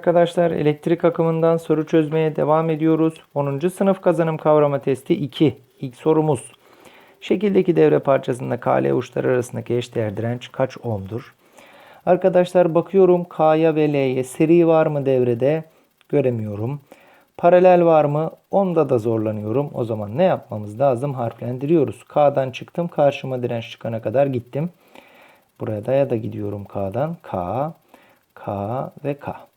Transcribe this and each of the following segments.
Arkadaşlar. Elektrik akımından soru çözmeye devam ediyoruz. 10. sınıf kazanım kavrama testi 2. İlk sorumuz. Şekildeki devre parçasında KL uçları arasındaki eşdeğer direnç kaç ohm'dur? Arkadaşlar bakıyorum K'ya ve L'ye seri var mı devrede? Göremiyorum. Paralel var mı? Onda da zorlanıyorum. O zaman ne yapmamız lazım? Harflendiriyoruz. K'dan çıktım. Karşıma direnç çıkana kadar gittim. Buraya da ya da gidiyorum K'dan. K, K ve K.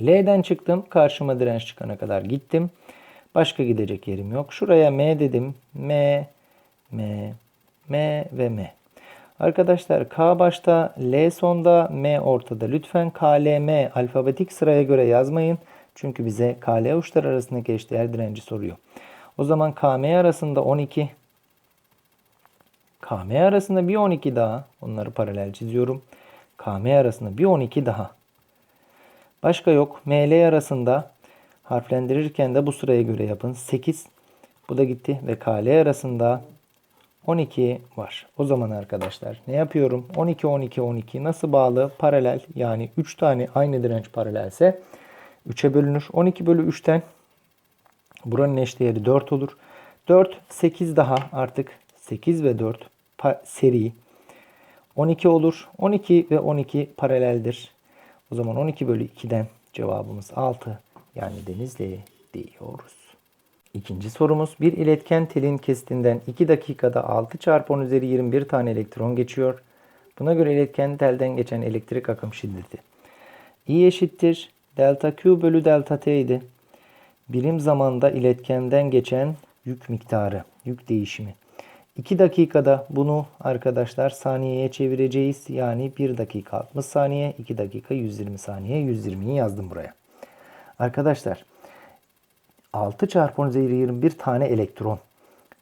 L'den çıktım. Karşıma direnç çıkana kadar gittim. Başka gidecek yerim yok. Şuraya M dedim. M, M, M ve M. Arkadaşlar K başta, L sonda, M ortada. Lütfen K, L, M alfabetik sıraya göre yazmayın. Çünkü bize K, L uçları arasındaki eşdeğer direnci soruyor. O zaman K, M arasında 12. KM arasında bir 12 daha. Onları paralel çiziyorum. KM arasında bir 12 daha. Başka yok. ML arasında harflendirirken de bu sıraya göre yapın. 8. Bu da gitti ve KL arasında 12 var. O zaman arkadaşlar ne yapıyorum? 12 12 12 nasıl bağlı? Paralel yani 3 tane aynı direnç paralelse 3'e bölünür. 12 bölü 3'ten buranın eşdeğeri 4 olur. 4 8 daha artık 8 ve 4 pa- seri 12 olur. 12 ve 12 paraleldir. O zaman 12 bölü 2'den cevabımız 6 yani Denizli diyoruz. İkinci sorumuz bir iletken telin kesitinden 2 dakikada 6 çarpı 10 üzeri 21 tane elektron geçiyor. Buna göre iletken telden geçen elektrik akım şiddeti. I eşittir delta Q bölü delta T idi. Birim zamanda iletkenden geçen yük miktarı, yük değişimi. 2 dakikada bunu arkadaşlar saniyeye çevireceğiz. Yani 1 dakika 60 saniye, 2 dakika 120 saniye. 120'yi yazdım buraya. Arkadaşlar 6 çarpı 10 üzeri 21 tane elektron.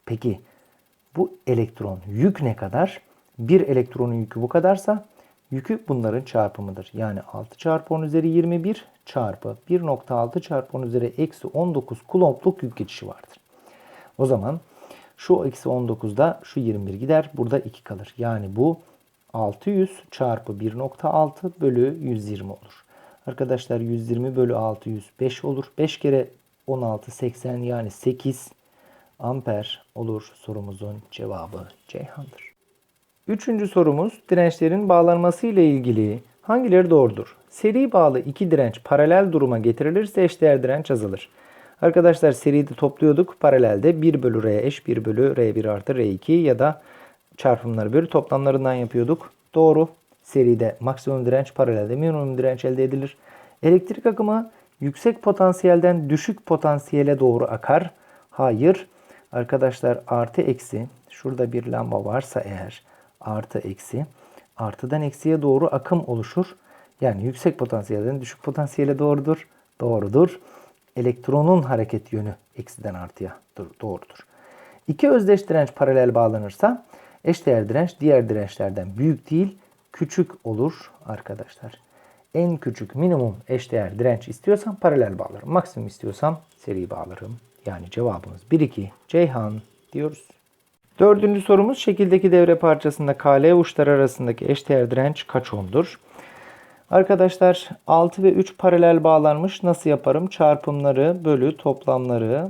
Peki bu elektron yük ne kadar? Bir elektronun yükü bu kadarsa yükü bunların çarpımıdır. Yani 6 çarpı 10 üzeri 21 çarpı 1.6 çarpı 10 üzeri eksi 19 kulombluk yük geçişi vardır. O zaman şu eksi 19'da şu 21 gider. Burada 2 kalır. Yani bu 600 çarpı 1.6 bölü 120 olur. Arkadaşlar 120 bölü 600 5 olur. 5 kere 16 80 yani 8 amper olur sorumuzun cevabı Ceyhan'dır. Üçüncü sorumuz dirençlerin bağlanması ile ilgili hangileri doğrudur? Seri bağlı iki direnç paralel duruma getirilirse eşdeğer direnç azalır. Arkadaşlar seride topluyorduk. Paralelde 1 bölü R eş 1 bölü R1 artı R2 ya da çarpımları bölü toplamlarından yapıyorduk. Doğru. Seride maksimum direnç paralelde minimum direnç elde edilir. Elektrik akımı yüksek potansiyelden düşük potansiyele doğru akar. Hayır. Arkadaşlar artı eksi şurada bir lamba varsa eğer artı eksi artıdan eksiye doğru akım oluşur. Yani yüksek potansiyelden düşük potansiyele doğrudur. Doğrudur elektronun hareket yönü eksiden artıya doğrudur. İki özdeş direnç paralel bağlanırsa eşdeğer direnç diğer dirençlerden büyük değil küçük olur arkadaşlar. En küçük minimum eşdeğer direnç istiyorsam paralel bağlarım. Maksimum istiyorsam seri bağlarım. Yani cevabımız 1-2 Ceyhan diyoruz. Dördüncü sorumuz şekildeki devre parçasında KL uçları arasındaki eşdeğer direnç kaç ohm'dur? Arkadaşlar 6 ve 3 paralel bağlanmış. Nasıl yaparım? Çarpımları bölü toplamları.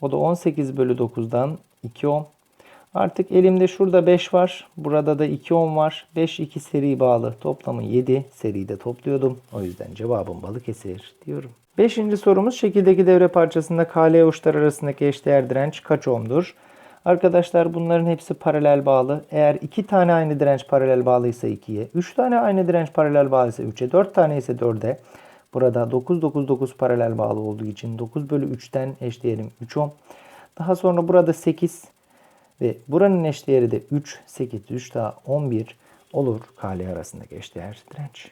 O da 18 bölü 9'dan 2 ohm. Artık elimde şurada 5 var. Burada da 2 ohm var. 5 2 seri bağlı. Toplamı 7 seride topluyordum. O yüzden cevabım Balıkesir diyorum. Beşinci sorumuz şekildeki devre parçasında KL uçları arasındaki eşdeğer direnç kaç ohm'dur? Arkadaşlar bunların hepsi paralel bağlı. Eğer 2 tane aynı direnç paralel bağlıysa 2'ye, 3 tane aynı direnç paralel bağlıysa 3'e, 4 tane ise 4'e. Burada 9 9 9 paralel bağlı olduğu için 9 bölü 3'ten eşdeğerim 3 ohm. Daha sonra burada 8 ve buranın eşdeğeri de 3, 8, 3 daha 11 olur KL arasındaki eşdeğer direnç.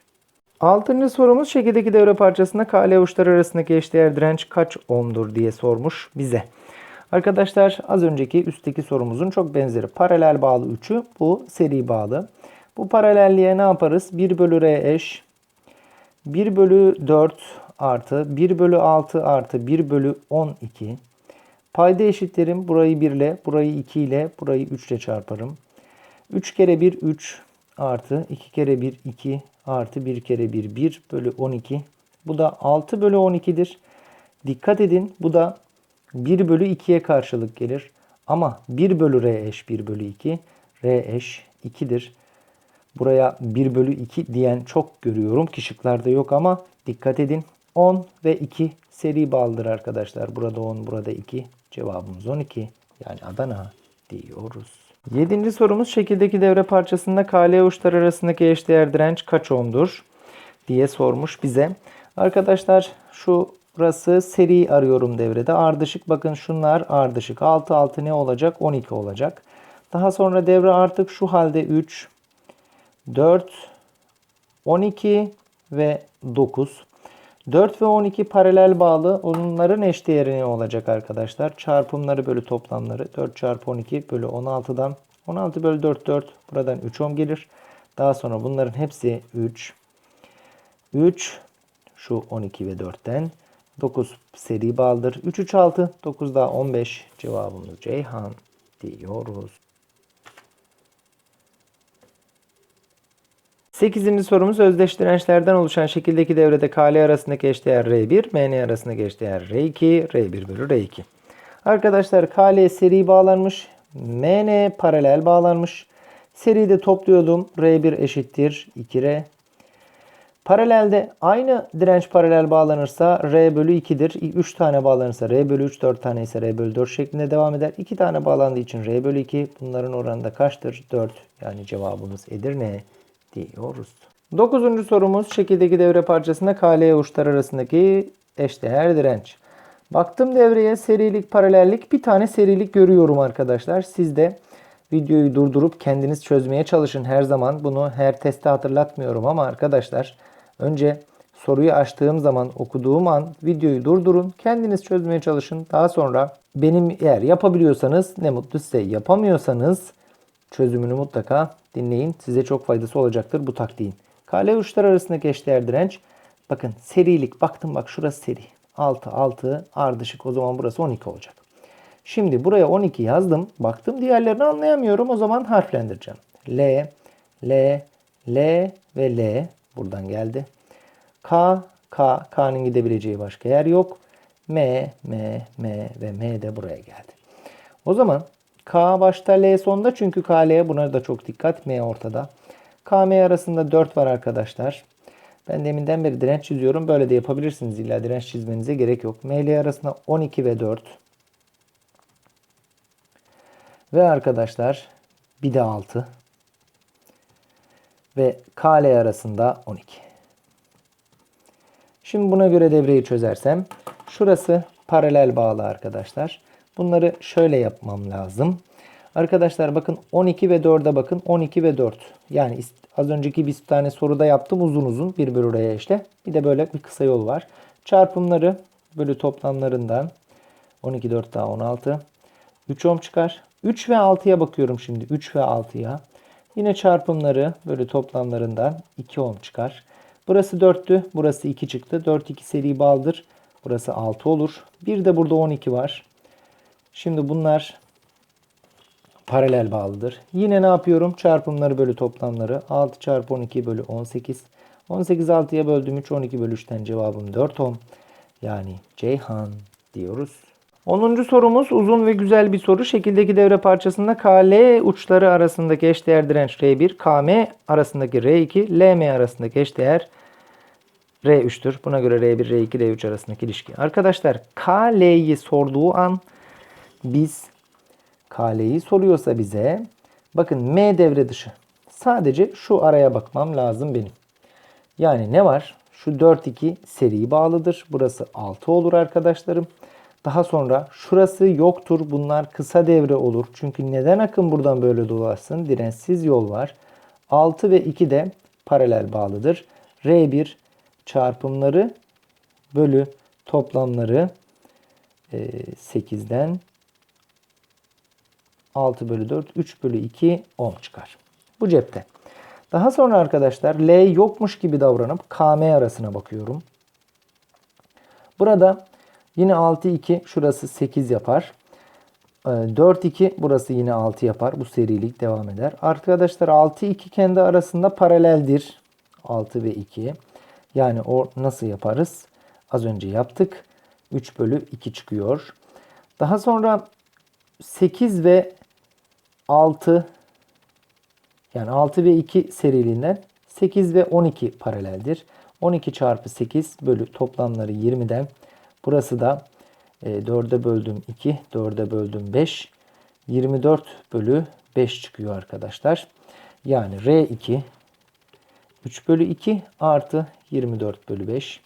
Altıncı sorumuz şekildeki devre parçasında KL uçları arasındaki eşdeğer direnç kaç ohm'dur diye sormuş bize. Arkadaşlar az önceki üstteki sorumuzun çok benzeri. Paralel bağlı 3'ü bu seri bağlı. Bu paralelliğe ne yaparız? 1 bölü R eş 1 bölü 4 artı 1 bölü 6 artı 1 bölü 12. Payda eşitlerim. Burayı 1 ile, burayı 2 ile, burayı 3 ile çarparım. 3 kere 1 3 artı 2 kere 1 2 artı 1 kere 1 1 bölü 12. Bu da 6 bölü 12'dir. Dikkat edin bu da 1 bölü 2'ye karşılık gelir. Ama 1 bölü r eş 1 bölü 2. r eş 2'dir. Buraya 1 bölü 2 diyen çok görüyorum ki yok ama dikkat edin. 10 ve 2 seri bağlıdır arkadaşlar. Burada 10 burada 2. Cevabımız 12. Yani Adana diyoruz. Yedinci sorumuz şekildeki devre parçasında KL uçları arasındaki eşdeğer direnç kaç ohm'dur diye sormuş bize. Arkadaşlar şurası seri arıyorum devrede. Ardışık bakın şunlar ardışık. 6 6 ne olacak? 12 olacak. Daha sonra devre artık şu halde 3 4 12 ve 9. 4 ve 12 paralel bağlı. Onların eşdeğeri ne olacak arkadaşlar? Çarpımları bölü toplamları. 4 çarpı 12 bölü 16'dan 16 bölü 4 4. Buradan 3 ohm gelir. Daha sonra bunların hepsi 3. 3 şu 12 ve 4'ten 9 seri bağlıdır. 3 3 6 9 daha 15 cevabımız Ceyhan diyoruz. 8. sorumuz özdeş dirençlerden oluşan şekildeki devrede KL arasındaki eşdeğer R1, MN arasındaki eşdeğer R2, R1 bölü R2. Arkadaşlar KL seri bağlanmış, MN paralel bağlanmış. Seride topluyordum. R1 eşittir 2R. Paralelde aynı direnç paralel bağlanırsa R bölü 2'dir. 3 tane bağlanırsa R bölü 3, 4 tane ise R bölü 4 şeklinde devam eder. 2 tane bağlandığı için R bölü 2. Bunların oranı da kaçtır? 4. Yani cevabımız Edirne diyoruz. Dokuzuncu sorumuz şekildeki devre parçasında KL uçlar arasındaki eşdeğer direnç. Baktım devreye serilik paralellik bir tane serilik görüyorum arkadaşlar. Siz de videoyu durdurup kendiniz çözmeye çalışın her zaman. Bunu her teste hatırlatmıyorum ama arkadaşlar önce soruyu açtığım zaman okuduğum an videoyu durdurun. Kendiniz çözmeye çalışın. Daha sonra benim eğer yapabiliyorsanız ne mutlu size. Yapamıyorsanız çözümünü mutlaka dinleyin. Size çok faydası olacaktır bu taktiğin. KL uçlar arasındaki eşdeğer direnç. Bakın serilik. Baktım bak şurası seri. 6 6 ardışık. O zaman burası 12 olacak. Şimdi buraya 12 yazdım. Baktım diğerlerini anlayamıyorum. O zaman harflendireceğim. L, L, L ve L buradan geldi. K, K, K'nın gidebileceği başka yer yok. M, M, M ve M de buraya geldi. O zaman K başta L sonda çünkü KL buna da çok dikkat. M ortada. KM arasında 4 var arkadaşlar. Ben deminden beri direnç çiziyorum. Böyle de yapabilirsiniz. İlla direnç çizmenize gerek yok. ML arasında 12 ve 4. Ve arkadaşlar bir de 6. Ve KL arasında 12. Şimdi buna göre devreyi çözersem şurası paralel bağlı arkadaşlar. Bunları şöyle yapmam lazım. Arkadaşlar bakın 12 ve 4'e bakın. 12 ve 4. Yani az önceki bir tane soruda yaptım uzun uzun. 1 bölü R'ye işte. Bir de böyle bir kısa yol var. Çarpımları bölü toplamlarından 12 4 daha 16. 3 ohm çıkar. 3 ve 6'ya bakıyorum şimdi. 3 ve 6'ya. Yine çarpımları bölü toplamlarından 2 ohm çıkar. Burası 4'tü. Burası 2 çıktı. 4 2 seri bağlıdır. Burası 6 olur. Bir de burada 12 var. Şimdi bunlar paralel bağlıdır. Yine ne yapıyorum? Çarpımları bölü toplamları. 6 çarpı 12 bölü 18. 18 6'ya böldüm 3 12 bölü 3'ten cevabım 4 ohm. Yani Ceyhan diyoruz. 10. sorumuz uzun ve güzel bir soru. Şekildeki devre parçasında KL uçları arasındaki eşdeğer direnç R1, KM arasındaki R2, LM arasındaki eşdeğer R3'tür. Buna göre R1, R2, R3 arasındaki ilişki. Arkadaşlar KL'yi sorduğu an biz KL'yi soruyorsa bize bakın M devre dışı. Sadece şu araya bakmam lazım benim. Yani ne var? Şu 4-2 seri bağlıdır. Burası 6 olur arkadaşlarım. Daha sonra şurası yoktur. Bunlar kısa devre olur. Çünkü neden akım buradan böyle dolaşsın? Dirençsiz yol var. 6 ve 2 de paralel bağlıdır. R1 çarpımları bölü toplamları 8'den 6 bölü 4, 3 bölü 2 ohm çıkar. Bu cepte. Daha sonra arkadaşlar L yokmuş gibi davranıp KM arasına bakıyorum. Burada yine 6 2 şurası 8 yapar. 4 2 burası yine 6 yapar. Bu serilik devam eder. Arkadaşlar 6 2 kendi arasında paraleldir. 6 ve 2. Yani o nasıl yaparız? Az önce yaptık. 3 bölü 2 çıkıyor. Daha sonra 8 ve 6 yani 6 ve 2 seriliğinden 8 ve 12 paraleldir. 12 çarpı 8 bölü toplamları 20'den burası da e, 4'e böldüm 2, 4'e böldüm 5. 24 bölü 5 çıkıyor arkadaşlar. Yani R2 3 bölü 2 artı 24 bölü 5.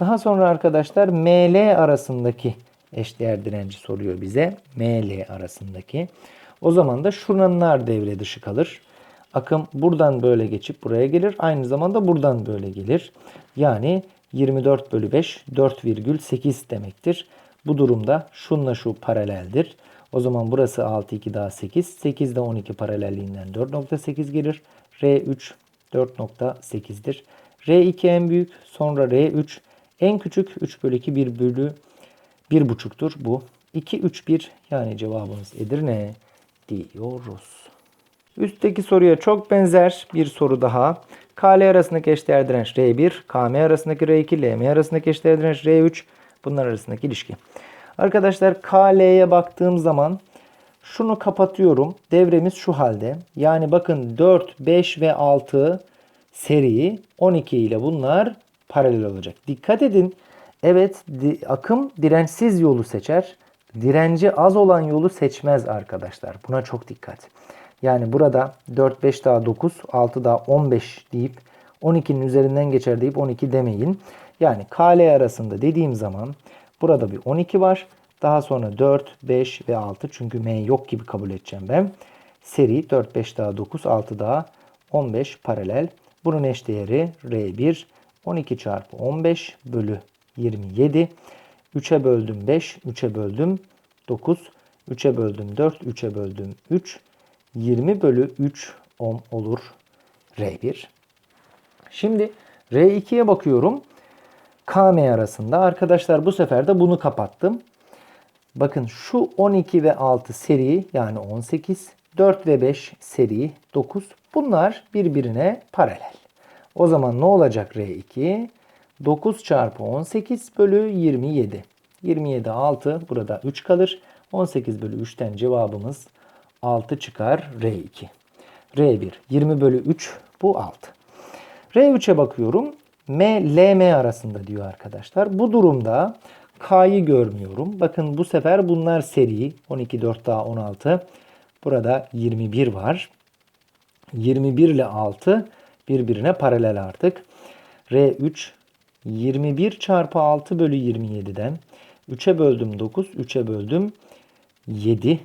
Daha sonra arkadaşlar ML arasındaki eşdeğer direnci soruyor bize. ML arasındaki. O zaman da şuranlar devre dışı kalır. Akım buradan böyle geçip buraya gelir. Aynı zamanda buradan böyle gelir. Yani 24 bölü 5 4,8 demektir. Bu durumda şunla şu paraleldir. O zaman burası 6 2 daha 8. 8 de 12 paralelliğinden 4.8 gelir. R3 4.8'dir. R2 en büyük sonra R3 en küçük 3 bölü 2 1 bölü 1.5'tur bu. 2 3 1 yani cevabımız Edirne diyoruz. Üstteki soruya çok benzer bir soru daha. KL arasındaki eşdeğer direnç R1, KM arasındaki R2, LM arasındaki eşdeğer direnç R3. Bunlar arasındaki ilişki. Arkadaşlar KL'ye baktığım zaman şunu kapatıyorum. Devremiz şu halde. Yani bakın 4, 5 ve 6 seri 12 ile bunlar paralel olacak. Dikkat edin. Evet di- akım dirençsiz yolu seçer. Direnci az olan yolu seçmez arkadaşlar. Buna çok dikkat. Yani burada 4, 5 daha 9, 6 daha 15 deyip 12'nin üzerinden geçer deyip 12 demeyin. Yani KL arasında dediğim zaman burada bir 12 var. Daha sonra 4, 5 ve 6 çünkü M yok gibi kabul edeceğim ben. Seri 4, 5 daha 9, 6 daha 15 paralel. Bunun eşdeğeri R1 12 çarpı 15 bölü 27. 3'e böldüm 5, 3'e böldüm 9, 3'e böldüm 4, 3'e böldüm 3. 20 bölü 3 ohm olur R1. Şimdi R2'ye bakıyorum. KM arasında. Arkadaşlar bu sefer de bunu kapattım. Bakın şu 12 ve 6 seri yani 18. 4 ve 5 seri 9. Bunlar birbirine paralel. O zaman ne olacak R2? 9 çarpı 18 bölü 27. 27 6 burada 3 kalır. 18 bölü 3'ten cevabımız 6 çıkar R2. R1 20 bölü 3 bu 6. R3'e bakıyorum. M, LM arasında diyor arkadaşlar. Bu durumda K'yı görmüyorum. Bakın bu sefer bunlar seri. 12, 4 daha 16. Burada 21 var. 21 ile 6 birbirine paralel artık. R3 21 çarpı 6 bölü 27'den 3'e böldüm 9, 3'e böldüm 7.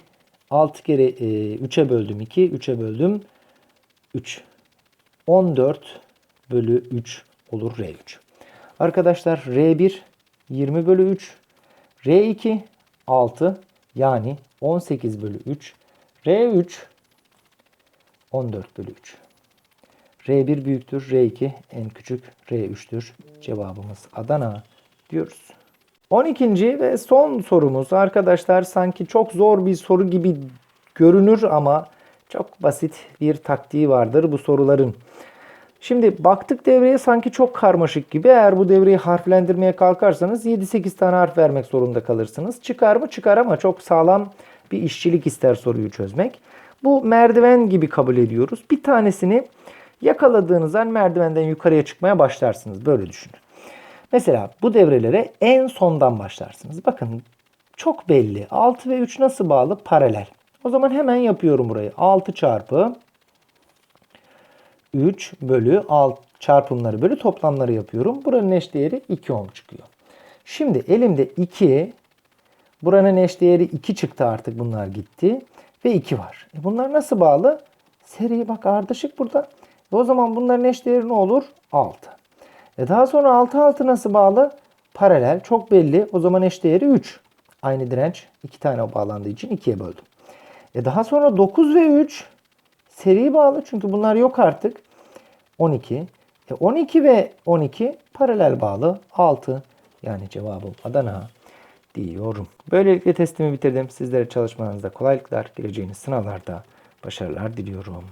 6 kere e, 3'e böldüm 2, 3'e böldüm 3. 14 bölü 3 olur R3. Arkadaşlar R1 20 bölü 3. R2 6 yani 18 bölü 3. R3 14 bölü 3. R1 büyüktür. R2 en küçük. R3'tür. Cevabımız Adana diyoruz. 12. ve son sorumuz arkadaşlar sanki çok zor bir soru gibi görünür ama çok basit bir taktiği vardır bu soruların. Şimdi baktık devreye sanki çok karmaşık gibi. Eğer bu devreyi harflendirmeye kalkarsanız 7-8 tane harf vermek zorunda kalırsınız. Çıkar mı? Çıkar ama çok sağlam bir işçilik ister soruyu çözmek. Bu merdiven gibi kabul ediyoruz. Bir tanesini yakaladığınız an merdivenden yukarıya çıkmaya başlarsınız. Böyle düşünün. Mesela bu devrelere en sondan başlarsınız. Bakın çok belli. 6 ve 3 nasıl bağlı? Paralel. O zaman hemen yapıyorum burayı. 6 çarpı 3 bölü 6 çarpımları bölü toplamları yapıyorum. Buranın eşdeğeri 2 ohm çıkıyor. Şimdi elimde 2 buranın eşdeğeri 2 çıktı artık bunlar gitti. Ve 2 var. E bunlar nasıl bağlı? Seri bak ardışık burada. E o zaman bunların eşdeğeri ne olur? 6. E daha sonra 6 6 nasıl bağlı? Paralel. Çok belli. O zaman eşdeğeri 3. Aynı direnç. 2 tane bağlandığı için 2'ye böldüm. E daha sonra 9 ve 3 seri bağlı. Çünkü bunlar yok artık. 12. E 12 ve 12 paralel bağlı. 6. Yani cevabım Adana diyorum. Böylelikle testimi bitirdim. Sizlere çalışmanızda kolaylıklar, geleceğiniz sınavlarda başarılar diliyorum.